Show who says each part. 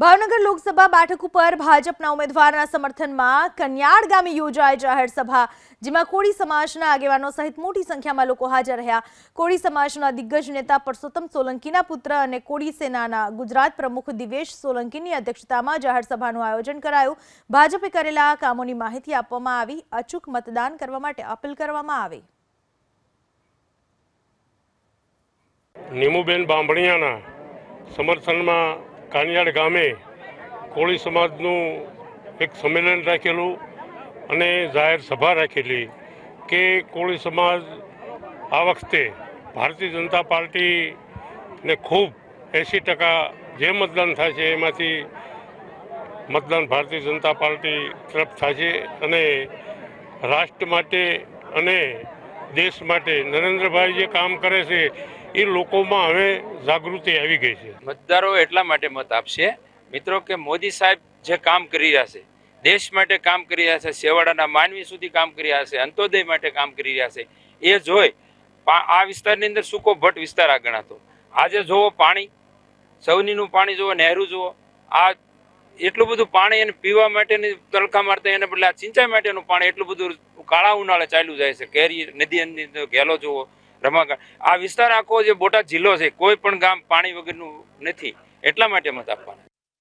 Speaker 1: ભાવનગર લોકસભા બેઠક ઉપર ભાજપના ઉમેદવારના સમર્થનમાં કન્યાડ ગામે યોજાઈ જાહેર સભા, જેમાં કોળી સમાજના આગેવાનો સહિત મોટી સંખ્યામાં લોકો હાજર રહ્યા. કોળી સમાજના દિગ્ગજ નેતા પરસોત્તમ સોલંકીના પુત્ર અને કોળી સેનાના ગુજરાત પ્રમુખ દિવેશ સોલંકીની અધ્યક્ષતામાં જાહેર સભાનું આયોજન કરાયું. ભાજપે કરેલા કામોની માહિતી આપવામાં આવી. અચૂક મતદાન કરવા માટે અપીલ કરવામાં આવી.
Speaker 2: નીમુબેન બાંભણિયાના સમર્થનમાં કાનિયાડ ગામે કોળી સમાજનું એક સંમેલન રાખેલું અને જાહેર સભા રાખેલી કે કોળી સમાજ આ વખતે ભારતીય જનતા પાર્ટીને ખૂબ એંસી ટકા જે મતદાન થાય છે એમાંથી મતદાન ભારતીય જનતા પાર્ટી તરફ છે અને રાષ્ટ્ર માટે અને દેશ માટે નરેન્દ્રભાઈ જે કામ કરે છે, એ લોકોમાં હવે જાગૃતિ આવી ગઈ છે.
Speaker 3: મતદારો એટલા માટે મત આપશે, મિત્રો, કે મોદી સાહેબ જે કામ કરી રહ્યા છે, દેશ માટે કામ કરી રહ્યા છે સેવાડાના માનવી સુધી કામ કરી રહ્યા છે, અંત્યોદય માટે કામ કરી રહ્યા છે, એ જોઈ આ વિસ્તારની અંદર સૂકો ભટ્ટ વિસ્તાર આ ગણાતો આજે જોવો પાણી સૌનીનું પાણી જુઓ, નહેરુ જુઓ, આ એટલું બધું પાણી એને પીવા માટેની તલખા મારતા એને બદલે આ સિંચાઈ માટેનું પાણી એટલું બધું કાળા ઉનાળે ચાલ્યું જાય છે. કેરી, નદી ઘેલો જુઓ રમાકા આ વિસ્તાર આખો જે બોટાદ જિલ્લો છે, કોઈ પણ ગામ પાણી વગરનું નથી. એટલા માટે મત આપવાના.